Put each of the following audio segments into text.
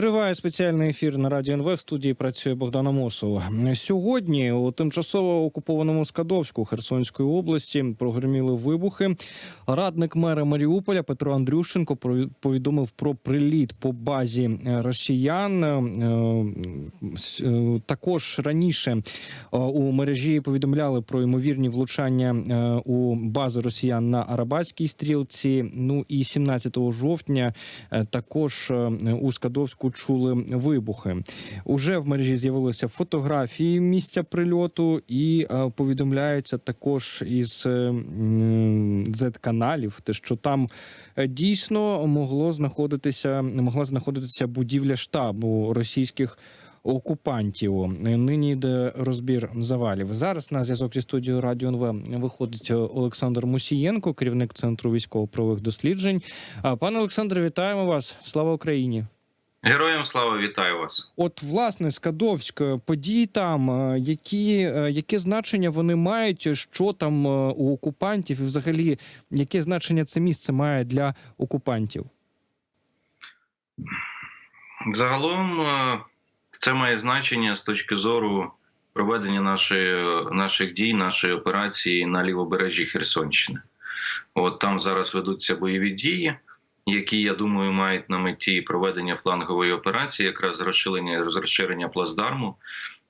Триває спеціальний ефір на радіо НВ. В студії працює Богдана Мосова. Сьогодні у тимчасово окупованому Скадовську Херсонської області прогреміли вибухи. Радник мера Маріуполя Петро Андрющенко повідомив про приліт по базі росіян. Е, е, Також раніше е, у мережі повідомляли про ймовірні влучання у бази росіян на Арабатській стрілці. Ну і 17 жовтня також у Скадовську чули вибухи. Уже в мережі з'явилися фотографії місця прильоту, і е, повідомляється також із Z-каналів, те, що там е, дійсно могло знаходитися, могла знаходитися будівля штабу російських. Окупантів нині йде розбір завалів. Зараз на зв'язок зі студією Радіо НВ виходить Олександр Мусієнко, керівник центру військово-правових досліджень. Пане Олександре, вітаємо вас! Слава Україні! Героям слава вітаю вас. От, власне, Скадовськ, події там, е, які, е, яке значення вони мають, що там е, у окупантів, і взагалі яке значення це місце має для окупантів? Загалом це має значення з точки зору проведення нашої, наших дій, нашої операції на лівобережжі Херсонщини. От там зараз ведуться бойові дії, які я думаю мають на меті проведення флангової операції, якраз розширення розширення плацдарму.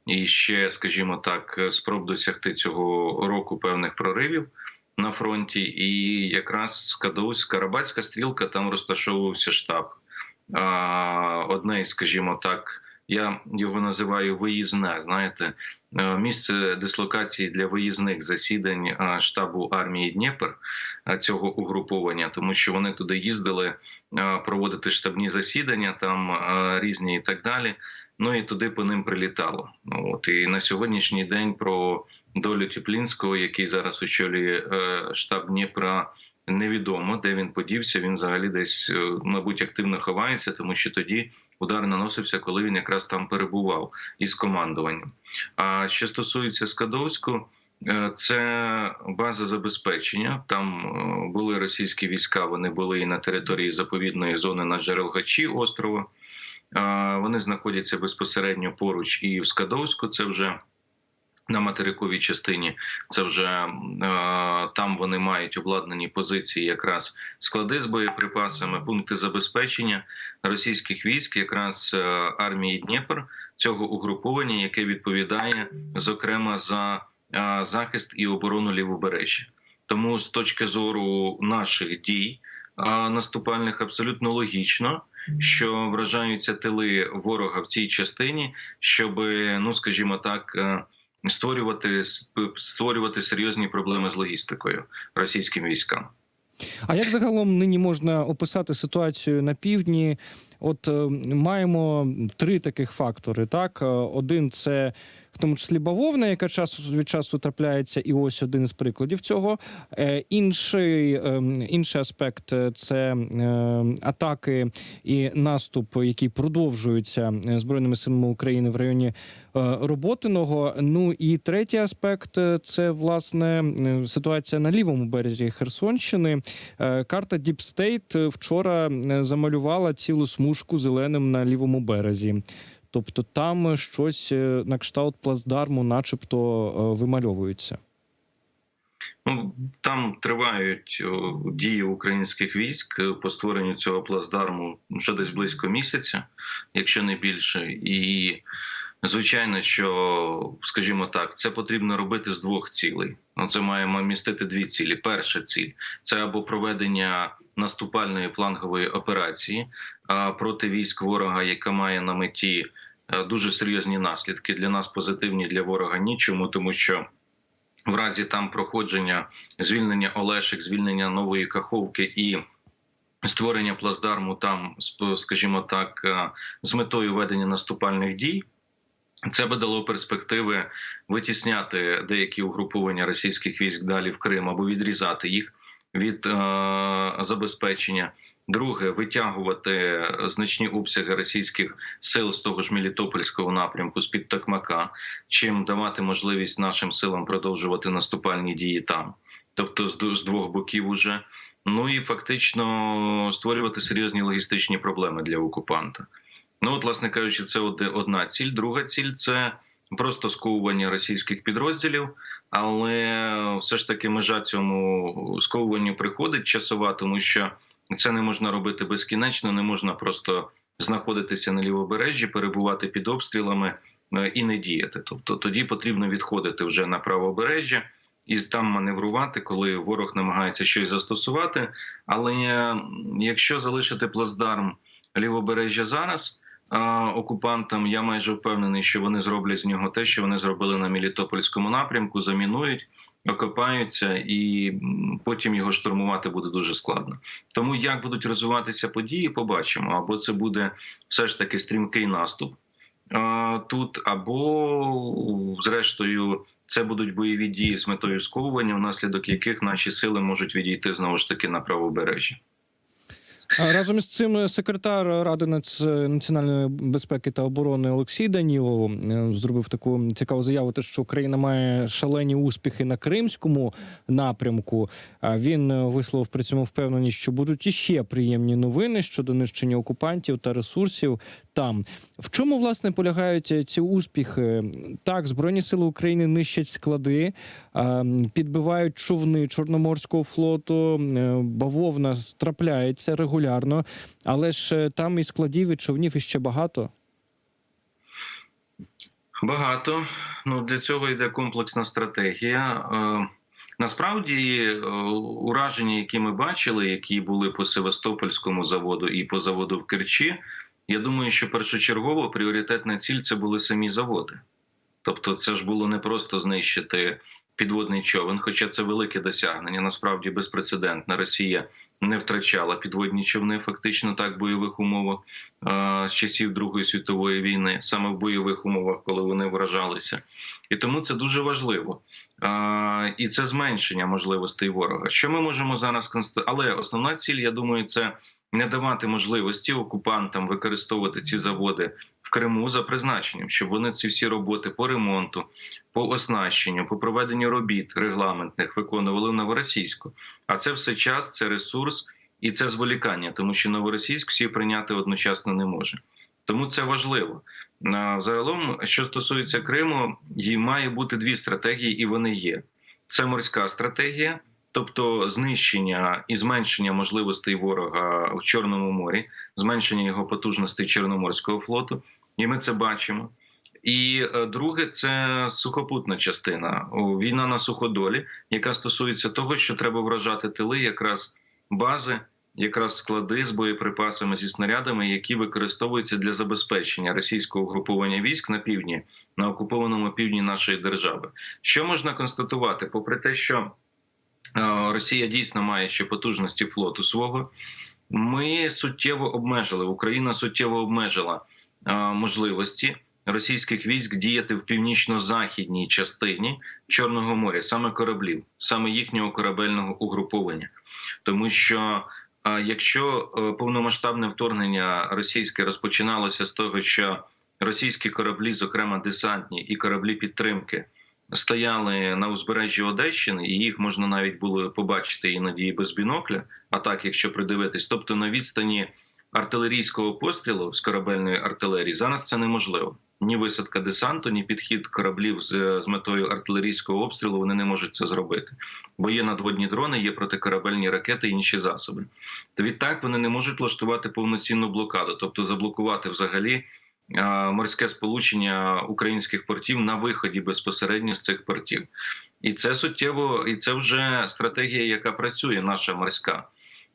І ще, скажімо так, спроб досягти цього року певних проривів на фронті. І якраз Карабатська стрілка там розташовувався штаб. А, Одне, скажімо так, я його називаю виїзне. Знаєте, місце дислокації для виїзних засідань е, штабу армії Дніпр е, цього угруповання, тому що вони туди їздили е, проводити штабні засідання, там е, різні і так далі. Ну і туди по ним прилітало. Ну, От і на сьогоднішній день про долю Тіплінського, який зараз очолює е, штаб Дніпра. Невідомо, де він подівся. Він взагалі десь, е, мабуть, активно ховається, тому що тоді удар наносився, коли він якраз там перебував із командуванням. А що стосується Скадовську, е, це база забезпечення. Там е, були російські війська. Вони були і на території заповідної зони на Джерелгачі острова. Вони знаходяться безпосередньо поруч і в Скадовську. Це вже на материковій частині це вже е, там вони мають обладнані позиції, якраз склади з боєприпасами, пункти забезпечення російських військ, якраз е, армії Дніпр цього угруповання, яке відповідає зокрема за е, захист і оборону лівобережжя. Тому з точки зору наших дій е, наступальних абсолютно логічно. Що вражаються тили ворога в цій частині, щоб ну скажімо так, е, створювати створювати серйозні проблеми з логістикою російським військам. А як загалом нині можна описати ситуацію на півдні? От е, маємо три таких фактори. Так, Е, один це тому числі бавовна, яка час від часу трапляється, і ось один з прикладів цього. Е, інший, е, інший аспект е, це е, атаки і наступ, який продовжуються збройними силами України в районі Роботиного. Ну і третій аспект це власне ситуація на лівому березі Херсонщини. Карта State вчора замалювала цілу смужку зеленим на лівому березі. Тобто там щось е, на кшталт плацдарму, начебто, е, вимальовується. Ну там тривають дії українських військ е, по створенню цього плацдарму вже десь близько місяця, якщо не більше, і звичайно, що скажімо так, це потрібно робити з двох цілей. Ну, це маємо містити дві цілі. Перша ціль це або проведення наступальної флангової операції проти військ ворога, яка має на меті е, дуже серйозні наслідки для нас, позитивні для ворога нічому, тому що. В разі там проходження звільнення Олешик, звільнення нової Каховки і створення плацдарму там, скажімо так, е, з метою ведення наступальних дій. Це би дало перспективи витісняти деякі угруповання російських військ далі в Крим або відрізати їх від е, забезпечення. Друге, витягувати значні обсяги російських сил з того ж Мелітопольського напрямку з під Токмака, чим давати можливість нашим силам продовжувати наступальні дії там, тобто з, двох боків уже. Ну і фактично створювати серйозні логістичні проблеми для окупанта. Ну, от, власне кажучи, це одна ціль. Друга ціль це просто сковування російських підрозділів, але все ж таки межа цьому сковуванню приходить часова, тому що це не можна робити безкінечно, не можна просто знаходитися на лівобережжі, перебувати під обстрілами е, і не діяти. Тобто тоді потрібно відходити вже на правобережжя і там маневрувати, коли ворог намагається щось застосувати. Але е, якщо залишити плацдарм лівобережжя зараз окупантам, я майже впевнений, що вони зроблять з нього те, що вони зробили на Мелітопольському напрямку, замінують. Окопаються і потім його штурмувати буде дуже складно. Тому як будуть розвиватися події, побачимо. Або це буде все ж таки стрімкий наступ тут, або зрештою це будуть бойові дії з метою сковування, внаслідок яких наші сили можуть відійти знову ж таки на правобережжя. Разом із цим е, секретар Ради національної безпеки та оборони Олексій Данілов е, зробив таку цікаву заяву, те, що Україна має шалені успіхи на кримському напрямку. Він е, висловив при цьому впевненість, що будуть іще приємні новини щодо нищення окупантів та ресурсів там. В чому власне полягають е, ці успіхи? Так, збройні сили України нищать склади, підбивають човни Чорноморського флоту. е, Бавовна трапляється регулярно, але ж е, там і складів, і човнів іще багато. Багато. Ну для цього йде комплексна стратегія. Е, насправді, е, ураження, які ми бачили, які були по Севастопольському заводу і по заводу в Керчі, я думаю, що першочергово пріоритетна ціль це були самі заводи. Тобто, це ж було не просто знищити підводний човен, хоча це велике досягнення. Насправді безпрецедентна Росія не втрачала підводні човни фактично так в бойових умовах з часів Другої світової війни, саме в бойових умовах, коли вони вражалися, і тому це дуже важливо. І це зменшення можливостей ворога. Що ми можемо зараз констатувати? Але основна ціль, я думаю, це не давати можливості окупантам використовувати ці заводи в Криму за призначенням, щоб вони ці всі роботи по ремонту, по оснащенню, по проведенню робіт регламентних виконували в новоросійську. А це все час, це ресурс і це зволікання, тому що новоросійськ всі прийняти одночасно не може. Тому це важливо. Загалом, що стосується Криму, їй має бути дві стратегії, і вони є. Це морська стратегія, тобто знищення і зменшення можливостей ворога в Чорному морі, зменшення його потужностей Чорноморського флоту, і ми це бачимо. І е, друге, це сухопутна частина війна на суходолі, яка стосується того, що треба вражати тили, якраз бази, якраз склади з боєприпасами зі снарядами, які використовуються для забезпечення російського угруповання військ на півдні, на окупованому півдні нашої держави. Що можна констатувати, попри те, що Росія дійсно має ще потужності флоту свого. Ми суттєво обмежили Україна суттєво обмежила е, можливості російських військ діяти в північно-західній частині Чорного моря, саме кораблів, саме їхнього корабельного угруповання, тому що. е, Якщо е, повномасштабне вторгнення російське розпочиналося з того, що російські кораблі, зокрема десантні і кораблі підтримки, стояли на узбережжі Одещини, і їх можна навіть було побачити іноді без бінокля. А так, якщо придивитись, тобто на відстані артилерійського пострілу з корабельної артилерії, зараз це неможливо. Ні висадка десанту, ні підхід кораблів з, з метою артилерійського обстрілу вони не можуть це зробити, бо є надводні дрони, є протикорабельні ракети і інші засоби. То відтак вони не можуть влаштувати повноцінну блокаду, тобто заблокувати взагалі морське сполучення українських портів на виході безпосередньо з цих портів. І це суттєво, і це вже стратегія, яка працює, наша морська.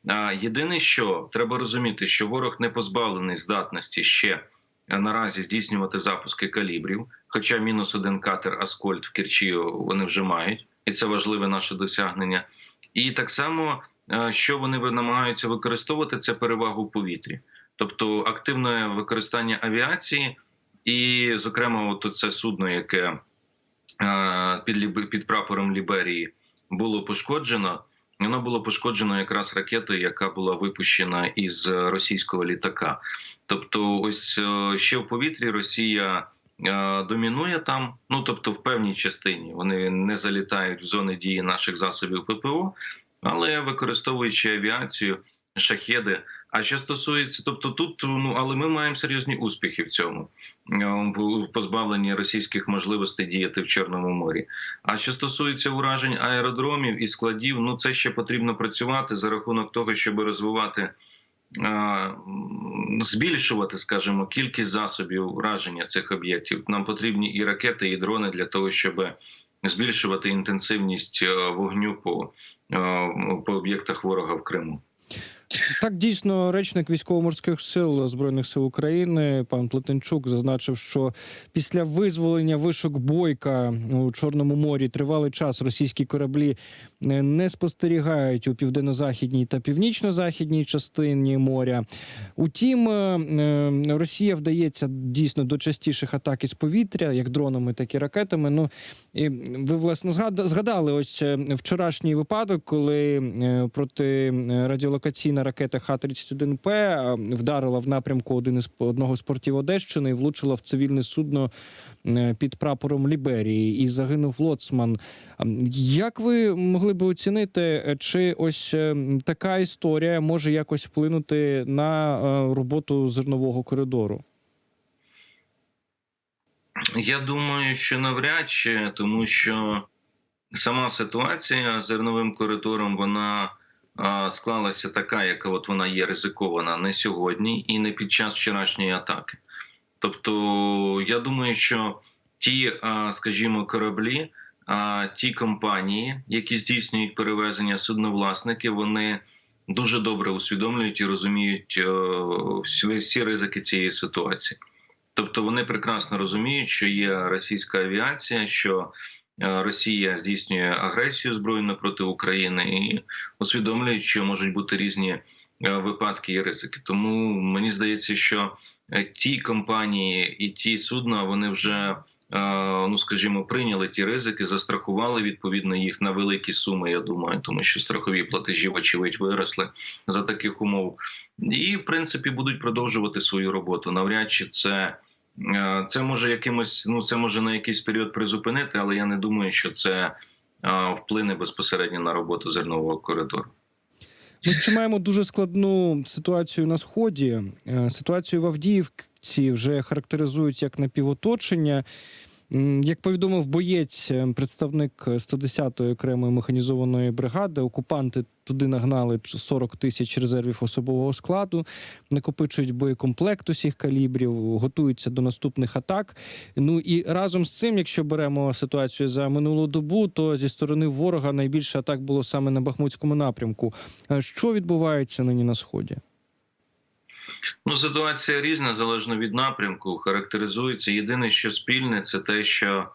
А, Єдине, що треба розуміти, що ворог не позбавлений здатності ще е, наразі здійснювати запуски калібрів. Хоча мінус один катер Аскольд в Керчі вони вже мають, і це важливе наше досягнення. І так само, е, що вони намагаються використовувати, це перевагу в повітрі, тобто активне використання авіації, і, зокрема, от це судно, яке е, під під прапором Ліберії було пошкоджено. Воно було пошкоджено якраз ракетою, яка була випущена із російського літака. Тобто, ось е, ще в повітрі Росія е, домінує там. Ну тобто, в певній частині вони не залітають в зони дії наших засобів ППО, але використовуючи авіацію, шахеди. А що стосується, тобто тут ну але ми маємо серйозні успіхи в цьому е, в позбавленні російських можливостей діяти в Чорному морі. А що стосується уражень аеродромів і складів, ну це ще потрібно працювати за рахунок того, щоб розвивати. е, Збільшувати, скажімо, кількість засобів ураження цих об'єктів. Нам потрібні і ракети, і дрони для того, щоб збільшувати інтенсивність е, вогню по, е, по об'єктах ворога в Криму. Так, дійсно, речник військово-морських сил збройних сил України пан Плетенчук зазначив, що після визволення вишок бойка у Чорному морі тривалий час російські кораблі е, не спостерігають у південно-західній та північно-західній частині моря. Утім, е, е, Росія вдається дійсно до частіших атак із повітря, як дронами, так і ракетами. Ну і ви власне згад- згадали ось вчорашній випадок, коли проти е, радіолокаційна ракета Х-31П е, вдарила в напрямку один із одного з портів Одещини і влучила в цивільне судно е, під прапором Ліберії, і загинув лоцман. Як ви могли би оцінити, е, чи ось така історія може якось вплинути на роботу зернового коридору? Я думаю, що навряд чи, тому що сама ситуація з зерновим коридором вона склалася така, яка от вона є ризикована не сьогодні і не під час вчорашньої атаки. Тобто, я думаю, що ті, скажімо, кораблі, ті компанії, які здійснюють перевезення судновласники, вони дуже добре усвідомлюють і розуміють е, всі, ризики цієї ситуації. Тобто вони прекрасно розуміють, що є російська авіація, що Росія здійснює агресію збройну проти України і усвідомлюють, що можуть бути різні е, випадки і ризики. Тому мені здається, що е, ті компанії і ті судна вони вже. е, Ну, скажімо, прийняли ті ризики, застрахували відповідно їх на великі суми. Я думаю, тому що страхові платежі, вочевидь, виросли за таких умов, і в принципі будуть продовжувати свою роботу. Навряд чи це Е, Це може якимось, ну це може на якийсь період призупинити, але я не думаю, що це е, вплине безпосередньо на роботу зернового коридору. Ми ще маємо дуже складну ситуацію на сході. Е, Ситуацію в Авдіївці вже характеризують як напівоточення. Як повідомив боєць, е, представник 110-ї окремої механізованої бригади, окупанти туди нагнали 40 тисяч резервів особового складу, накопичують боєкомплект усіх калібрів, готуються до наступних атак. Ну і разом з цим, якщо беремо ситуацію за минулу добу, то зі сторони ворога найбільше атак було саме на Бахмутському напрямку. Е, Що відбувається нині на сході? Ну, ситуація різна залежно від напрямку. Характеризується. Єдине, що спільне, це те, що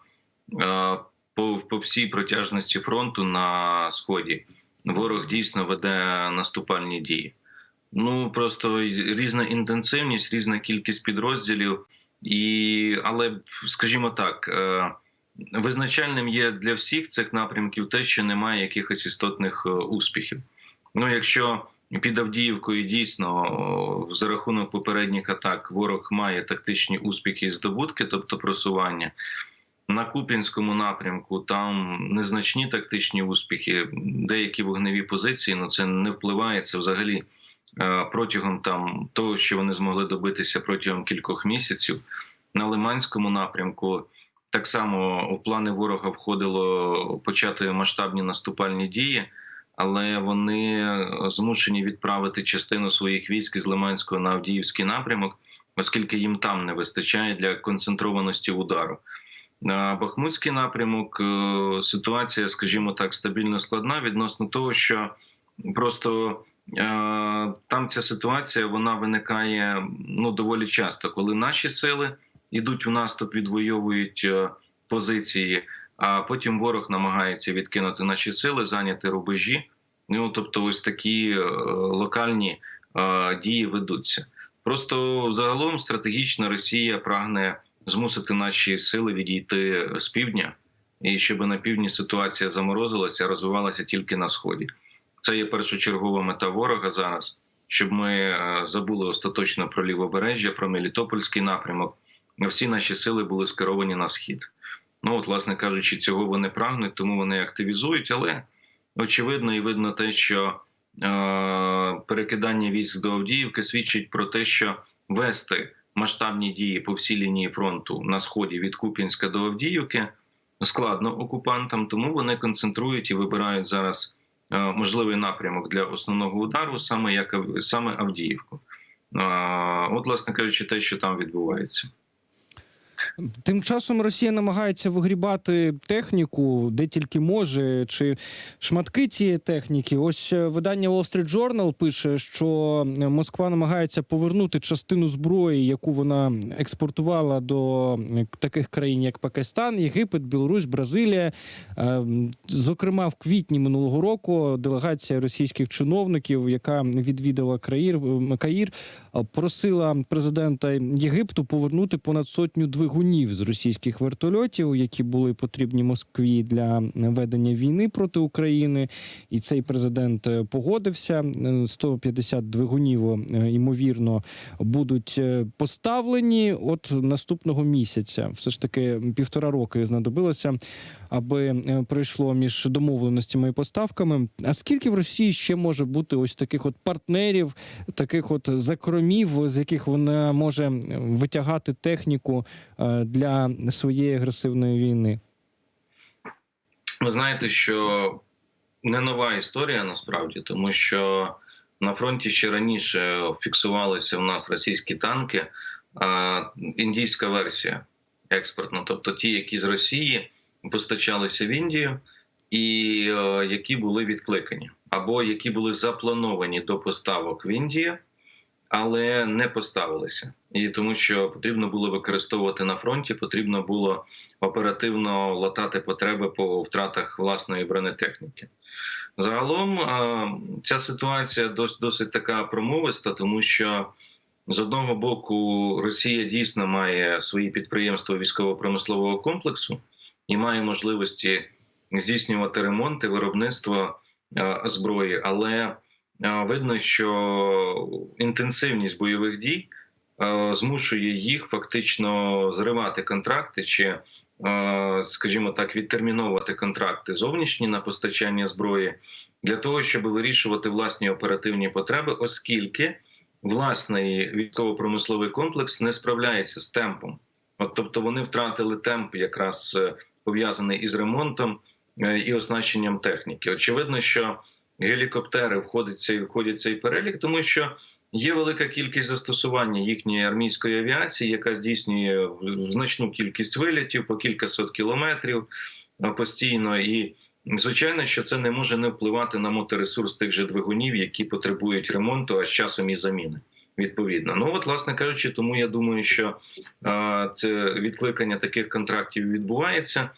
е, по, по всій протяжності фронту на сході ворог дійсно веде наступальні дії. Ну просто різна інтенсивність, різна кількість підрозділів, і але скажімо так. Е, Визначальним є для всіх цих напрямків те, що немає якихось істотних е, успіхів. Ну, якщо під Авдіївкою дійсно за рахунок попередніх атак ворог має тактичні успіхи і здобутки, тобто просування. На Куп'янському напрямку там незначні тактичні успіхи, деякі вогневі позиції, ну це не впливає це взагалі е, протягом там того, що вони змогли добитися протягом кількох місяців. На Лиманському напрямку так само у плани ворога входило почати масштабні наступальні дії але вони змушені відправити частину своїх військ із Лиманського на Авдіївський напрямок, оскільки їм там не вистачає для концентрованості удару. На Бахмутський напрямок е, ситуація, скажімо так, стабільно складна відносно того, що просто е, там ця ситуація вона виникає ну доволі часто, коли наші сили йдуть в наступ, відвоюють е, позиції а потім ворог намагається відкинути наші сили, зайняти рубежі. Ну тобто, ось такі е, локальні е, дії ведуться. Просто загалом стратегічно Росія прагне змусити наші сили відійти з півдня, і щоб на півдні ситуація заморозилася, розвивалася тільки на сході. Це є першочергова мета ворога зараз, щоб ми е, забули остаточно про лівобережжя, про Мелітопольський напрямок. Всі наші сили були скеровані на схід. Ну от, власне кажучи, цього вони прагнуть, тому вони активізують. Але очевидно і видно те, що перекидання військ до Авдіївки свідчить про те, що вести масштабні дії по всій лінії фронту на сході від Куп'янська до Авдіївки складно окупантам, тому вони концентрують і вибирають зараз е, можливий напрямок для основного удару, саме як саме Авдіївку. Е, От, власне кажучи, те, що там відбувається. Тим часом Росія намагається вигрібати техніку, де тільки може, чи шматки цієї техніки. Ось е, видання Wall Street Journal пише, що е, Москва намагається повернути частину зброї, яку вона експортувала до таких країн, як Пакистан, Єгипет, Білорусь, Бразилія. Е, Зокрема, в квітні минулого року делегація російських чиновників, яка відвідала Каїр, просила президента Єгипту повернути понад сотню двигунів з російських вертольотів, які були потрібні Москві для ведення війни проти України. І цей президент е, погодився. Е, 150 двигунів е, ймовірно будуть е, поставлені от наступного місяця. Все ж таки півтора роки знадобилося, аби е, пройшло між домовленостями і поставками. А скільки в Росії ще може бути ось таких от партнерів, таких от закромів, з яких вона може витягати техніку е, для своєї агресивної війни? Ви знаєте, що не нова історія насправді, тому що на фронті ще раніше фіксувалися в нас російські танки, а, індійська версія експортна, тобто ті, які з Росії постачалися в Індію, і е, які були відкликані, або які були заплановані до поставок в Індію, але не поставилися. І тому, що потрібно було використовувати на фронті, потрібно було оперативно латати потреби по втратах власної бронетехніки. Загалом е, ця ситуація досить, досить така промовиста, тому що з одного боку Росія дійсно має свої підприємства військово-промислового комплексу і має можливості здійснювати ремонти, виробництво е, зброї, але е, видно, що інтенсивність бойових дій е, змушує їх фактично зривати контракти чи, скажімо так, відтерміновувати контракти зовнішні на постачання зброї для того, щоб вирішувати власні оперативні потреби, оскільки власний військово-промисловий комплекс не справляється з темпом. От, тобто вони втратили темп, якраз пов'язаний із ремонтом е, і оснащенням техніки. Очевидно, що гелікоптери входять цей, входять цей перелік, тому що є велика кількість застосування їхньої армійської авіації, яка здійснює значну кількість вилітів по кількасот кілометрів е, постійно. І звичайно, що це не може не впливати на моторесурс тих же двигунів, які потребують ремонту, а з часом і заміни. Відповідно, ну от, власне кажучи, тому я думаю, що е, це відкликання таких контрактів відбувається,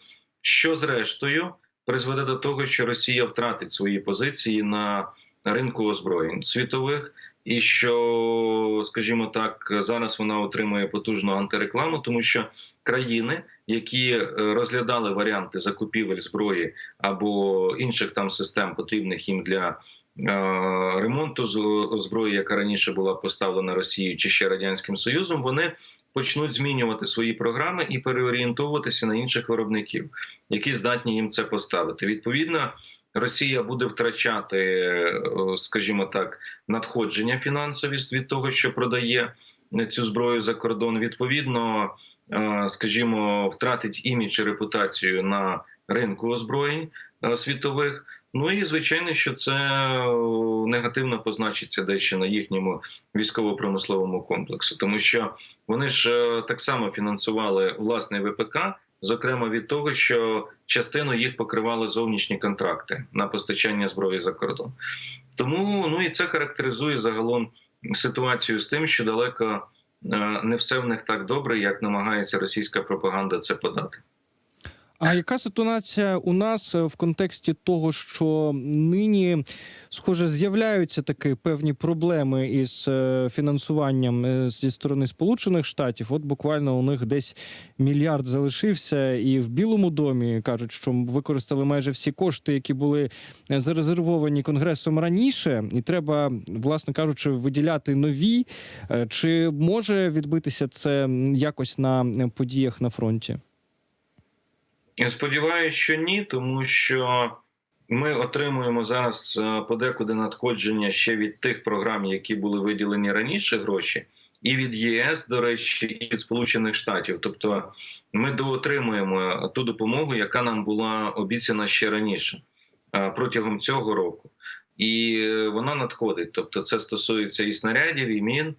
що зрештою призведе до того, що Росія втратить свої позиції на ринку озброєнь світових, і що, скажімо так, зараз вона отримує потужну антирекламу, тому що країни, які е, розглядали варіанти закупівель зброї або інших там систем, потрібних їм для ремонту з- зброї, яка раніше була поставлена Росією чи ще радянським Союзом, вони почнуть змінювати свої програми і переорієнтовуватися на інших виробників, які здатні їм це поставити. Відповідно, Росія буде втрачати, е, скажімо так, надходження фінансові від того, що продає цю зброю за кордон. Відповідно, е, скажімо, втратить імідж і репутацію на ринку озброєнь е, світових. Ну і звичайно, що це е, негативно позначиться дещо на їхньому військово-промисловому комплексу, тому що вони ж е, так само фінансували власний ВПК, зокрема від того, що частину їх покривали зовнішні контракти на постачання зброї за кордон. Тому ну і це характеризує загалом ситуацію з тим, що далеко е, не все в них так добре, як намагається російська пропаганда це подати. А яка ситуація у нас е, в контексті того, що нині, схоже, з'являються такі певні проблеми із е, фінансуванням е, зі сторони Сполучених Штатів? От буквально у них десь мільярд залишився, і в Білому домі кажуть, що використали майже всі кошти, які були зарезервовані конгресом раніше, і треба, власне кажучи, виділяти нові. Чи може відбитися це якось на подіях на фронті? Я сподіваюся, що ні, тому що ми отримуємо зараз е, подекуди надходження ще від тих програм, які були виділені раніше гроші, і від ЄС, до речі, і від Сполучених Штатів. Тобто ми доотримуємо ту допомогу, яка нам була обіцяна ще раніше е, протягом цього року. І е, вона надходить. Тобто, це стосується і снарядів, і мін,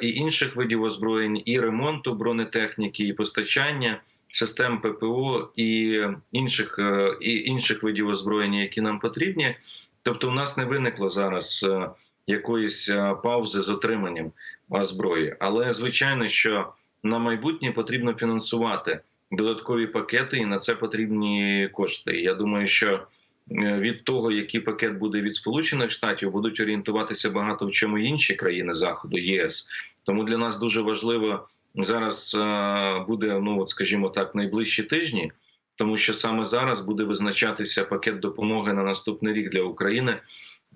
і інших видів озброєнь, і ремонту бронетехніки, і постачання систем ППО і інших, е, і інших видів озброєння, які нам потрібні. Тобто, у нас не виникло зараз е, якоїсь е, паузи з отриманням зброї. Але звичайно, що на майбутнє потрібно фінансувати додаткові пакети, і на це потрібні кошти. Я думаю, що від того, який пакет буде від Сполучених Штатів, будуть орієнтуватися багато в чому інші країни Заходу, ЄС. Тому для нас дуже важливо зараз е, буде, ну от скажімо так, найближчі тижні, тому що саме зараз буде визначатися пакет допомоги на наступний рік для України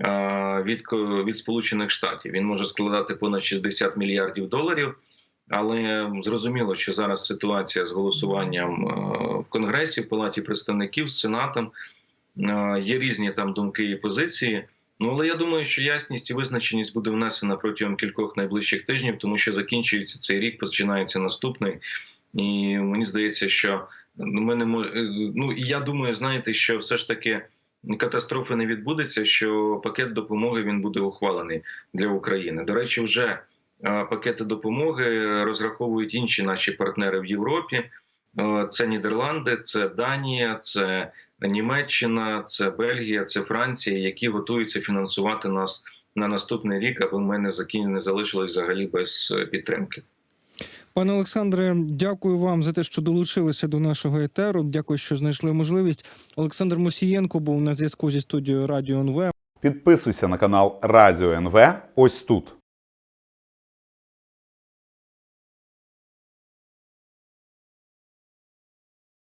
е, від, від Сполучених Штатів. Він може складати понад 60 мільярдів доларів. Але зрозуміло, що зараз ситуація з голосуванням е, в Конгресі, в Палаті представників, з Сенатом є різні там думки і позиції. Ну але я думаю, що ясність і визначеність буде внесена протягом кількох найближчих тижнів, тому що закінчується цей рік, починається наступний. І мені здається, що ми не мо- е, ну і я думаю, знаєте, що все ж таки катастрофи не відбудеться, що пакет допомоги він буде ухвалений для України. До речі, вже е, пакети допомоги розраховують інші наші партнери в Європі. Е, Це Нідерланди, це Данія, це Німеччина, це Бельгія, це Франція, які готуються фінансувати нас на наступний рік, аби ми не закін... не залишились взагалі без е, підтримки. Пане Олександре, дякую вам за те, що долучилися до нашого етеру. Дякую, що знайшли можливість. Олександр Мусієнко був на зв'язку зі студією Радіо НВ. Підписуйся на канал Радіо НВ ось тут.